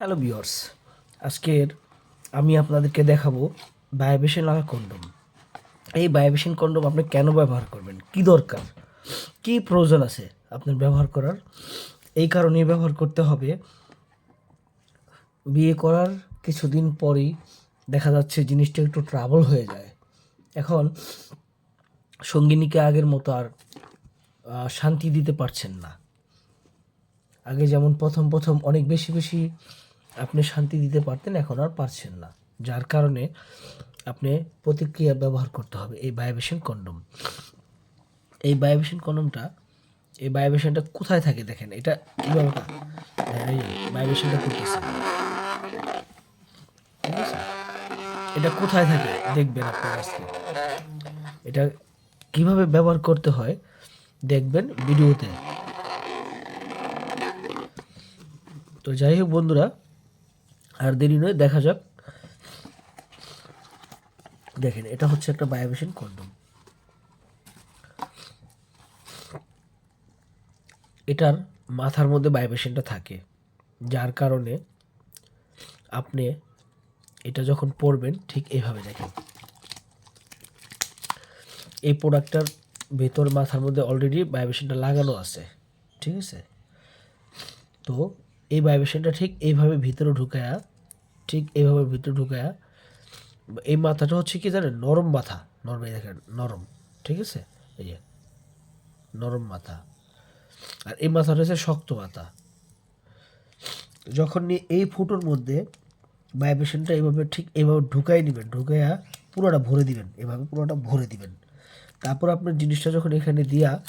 Hello বিয়র্স আজকের আমি আপনাদেরকে দেখাবো বায়োবেশন লাগা কন্ডম এই বায়োবেশন কন্ডম আপনি কেন ব্যবহার করবেন? কি দরকার? কি প্রয়োজন আছে আপনার ব্যবহার করার? এই কারণে ব্যবহার করতে হবে। বিয়ে করার কিছুদিন পরেই দেখা যাচ্ছে জিনিসটা একটু ট্রাবল হয়ে যায়। এখন সঙ্গিনীকে আগের মতো আর শান্তি দিতে পারছেন না। আগে যেমন প্রথম প্রথম অনেক বেশি বেশি আপনি শান্তি দিতে পারতেন, এখন আর পারছেন না। যার কারণে আপনি প্রতিক্রিয়া ব্যবহার করতে হবে এই বায়োবেশন কন্ডম এই বায়োবেশন কন্ডমটা এই বায়োবেশনটা কোথায় থাকে দেখেন, এটা কীভাবে বায়োবেশনটা করতেছে। ঠিক আছে? এটা কোথায় থাকে দেখবেন আপনার আজকে। এটা কীভাবে ব্যবহার করতে হয় দেখবেন ভিডিওতে। তো যাই হোক বন্ধুরা আর দেরি নয়, দেখা যাক। দেখেন, এটা হচ্ছে একটা বায়োবেশন কন্ডম। এটার মাথার মধ্যে বায়োবেশনটা থাকে, যার কারণে আপনি এটা যখন পরবেন, ঠিক এইভাবে দেখেন। এই প্রোডাক্টটার ভেতর মাথার মধ্যে অলরেডি বায়োবেশনটা লাগানো আছে, ঠিক আছে? তো এই ভাইব্রেশনটা ঠিক এইভাবে ভিতরে ঢুকায়া, ঠিক এইভাবে ভিতরে ঢুকায়া, এই মাথাটা হচ্ছে কি জানেন? নরম মাথা। নরম, এই দেখেন, নরম, ঠিক আছে? এই যে, নরম মাথা। আর এই মাথাটা হচ্ছে শক্ত মাথা। যখন নি- এই ফুটোর মধ্যে ভাইব্রেশনটা এইভাবে ঠিক এইভাবে ঢুকাই নেবেন ঢুকাইয়া পুরোটা ভরে দিবেন, এভাবে পুরোটা ভরে দিবেন। তারপর আপনার জিনিসটা যখন এখানে দিয়া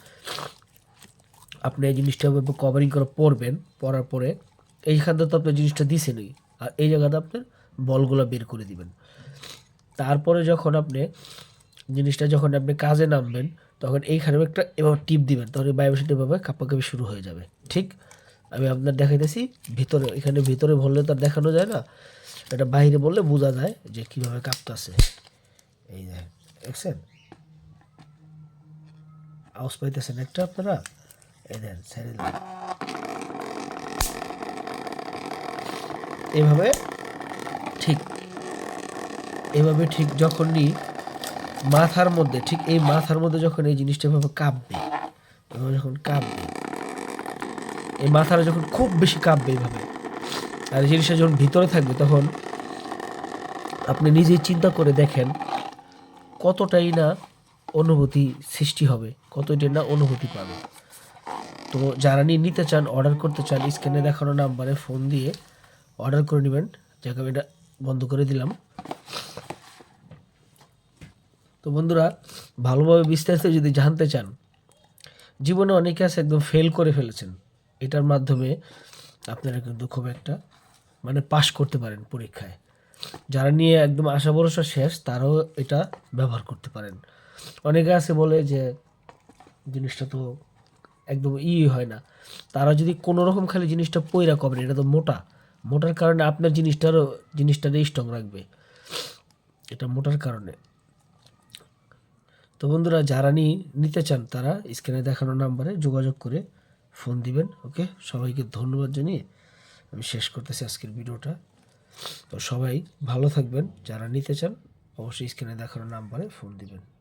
আপনি এই জিনিসটা কভারিং করে পরবেন পরার পরে এইখানটা তো আপনি জিনিসটা দিছেনই, আর এই জায়গাতে আপনার বলগুলো বের করে দিবেন। তারপরে যখন আপনি জিনিসটা যখন আপনি কাজে নামবেন, তখন এইখানে একটা এভাবে টিপ দিবেন, তখন বায়োমেশিনটা এভাবে কাঁপাকাপি শুরু হয়ে যাবে, ঠিক? আমি আপনার দেখাইতেছি, ভিতরে, এখানে ভিতরে বললে তো আর দেখানো যায় না, এটা বাইরে বললে বোঝা যায় যে কীভাবে কাঁপতেছে। এই যে, দেখছেন? আওয়াজ পাইতেছেন একটা আপনারা? এই দেন ছেড়ে দিন এভাবে ঠিক এভাবে ঠিক যখনই মাথার মধ্যে, ঠিক এই মাথার মধ্যে যখন এই জিনিসটা এভাবে কাঁপবে, এভাবে যখন কাঁপবে, এই মাথাটা যখন খুব বেশি কাঁপবে এইভাবে আর এই জিনিসটা যখন ভিতরে থাকবে তখন আপনি নিজেই চিন্তা করে দেখেন কতটাই না অনুভূতি সৃষ্টি হবে, কতটাই না অনুভূতি পাবে। তো যারা নিয়ে নিতে চান অর্ডার করতে চান স্ক্রিনে দেখানো নাম্বারে ফোন দিয়ে অর্ডার করে নেবেন। যাকে, আমি এটা বন্ধ করে দিলাম। তো বন্ধুরা, ভালোভাবে বিস্তারিত যদি জানতে চান, জীবনে অনেকে আছে একদম ফেল করে ফেলেছেন। এটার মাধ্যমে আপনারা কিন্তু খুব একটা মানে পাশ করতে পারেন পরীক্ষায়। যারা নিয়ে একদম আশা ভরসা শেষ, তারাও এটা ব্যবহার করতে পারেন। অনেকে আছে বলে যে, জিনিসটা তো একদম ই হয় না। তারা যদি কোনো রকম খালি জিনিসটা পয়রা করেন, এটা তো মোটা। মোটার কারণে আপনার জিনিসটারও জিনিসটারে স্ট্রং রাখবে। এটা মোটার কারণে। তো বন্ধুরা, যারা নিয়ে নিতে চান তারা স্ক্রিনে দেখানো নাম্বারে যোগাযোগ করে ফোন দিবেন, ওকে? সবাইকে ধন্যবাদ জানিয়ে আমি শেষ করতেছি আজকের ভিডিওটা। তো সবাই ভালো থাকবেন। যারা নিতে চান, অবশ্যই স্ক্রিনে দেখানো নাম্বারে ফোন দিবেন।